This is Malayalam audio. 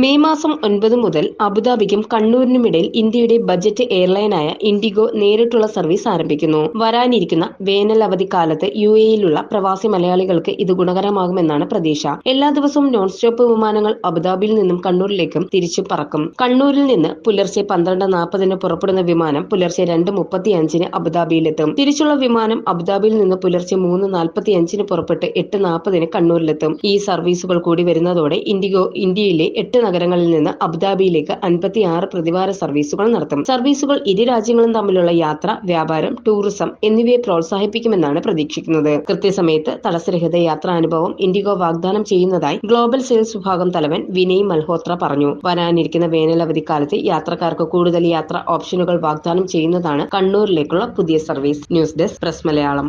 മെയ് മാസം ഒൻപത് മുതൽ അബുദാബിക്കും കണ്ണൂരിനുമിടയിൽ ഇന്ത്യയുടെ ബജറ്റ് എയർലൈനായ ഇൻഡിഗോ നേരിട്ടുള്ള സർവീസ് ആരംഭിക്കുന്നു. വരാനിരിക്കുന്ന വേനൽ അവധിക്കാലത്ത് യു എയിലുള്ള പ്രവാസി മലയാളികൾക്ക് ഇത് ഗുണകരമാകുമെന്നാണ് പ്രതീക്ഷ. എല്ലാ ദിവസവും നോൺ സ്റ്റോപ്പ് വിമാനങ്ങൾ അബുദാബിയിൽ നിന്നും കണ്ണൂരിലേക്കും തിരിച്ചു പറക്കും. കണ്ണൂരിൽ നിന്ന് പുലർച്ചെ പന്ത്രണ്ട് നാൽപ്പതിന് പുറപ്പെടുന്ന വിമാനം പുലർച്ചെ രണ്ട് മുപ്പത്തിയഞ്ചിന് അബുദാബിയിലെത്തും. തിരിച്ചുള്ള വിമാനം അബുദാബിയിൽ നിന്ന് പുലർച്ചെ മൂന്ന് നാൽപ്പത്തിയഞ്ചിന് പുറപ്പെട്ട് എട്ട് നാൽപ്പതിന് കണ്ണൂരിലെത്തും. ഈ സർവീസുകൾ കൂടി വരുന്നതോടെ ഇൻഡിഗോ ഇന്ത്യയിലെ എട്ട് നഗരങ്ങളിൽ നിന്ന് അബുദാബിയിലേക്ക് അൻപത്തിയാറ് പ്രതിവാര സർവീസുകൾ നടത്തും സർവീസുകൾ ഇരു രാജ്യങ്ങളും തമ്മിലുള്ള യാത്ര വ്യാപാരം ടൂറിസം എന്നിവയെ പ്രോത്സാഹിപ്പിക്കുമെന്നാണ് പ്രതീക്ഷിക്കുന്നത്. കൃത്യസമയത്ത് തടസ്സരഹിത യാത്രാനുഭവം ഇൻഡിഗോ വാഗ്ദാനം ചെയ്യുന്നതായി ഗ്ലോബൽ സെയിൽസ് വിഭാഗം തലവൻ വിനയ് മൽഹോത്ര പറഞ്ഞു. വരാനിരിക്കുന്ന വേനൽ അവധിക്കാലത്ത് യാത്രക്കാർക്ക് കൂടുതൽ യാത്ര ഓപ്ഷനുകൾ വാഗ്ദാനം ചെയ്യുന്നതാണ് കണ്ണൂരിലേക്കുള്ള പുതിയ service. News desk press Malayalam.